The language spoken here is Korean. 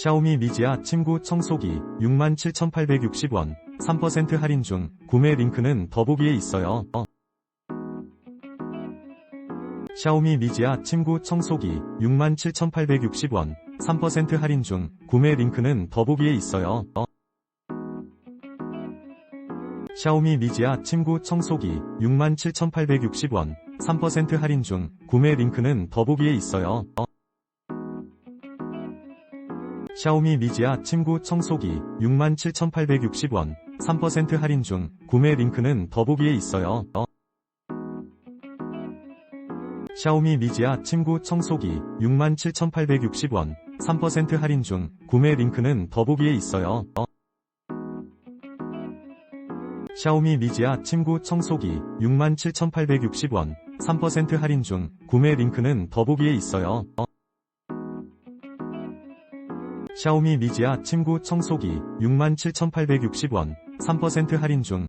샤오미 미지아 침구 청소기 67,860원 3% 할인 중 구매 링크는 더보기에 있어요. 어. 샤오미 미지아 침구 청소기 67,860원 3% 할인 중 구매 링크는 더보기에 있어요. 어. 샤오미 미지아 침구 청소기 67,860원 3% 할인 중 구매 링크는 더보기에 있어요. 어. 샤오미 미지아 침구 청소기 67,860원 3% 할인 중 구매 링크는 더보기에 있어요. 어. 샤오미 미지아 침구 청소기 67,860원 3% 할인 중 구매 링크는 더보기에 있어요. 어. 샤오미 미지아 침구 청소기 67,860원 3% 할인 중 구매 링크는 더보기에 있어요. 어. 샤오미 미지아 침구 청소기 67,860원 3% 할인 중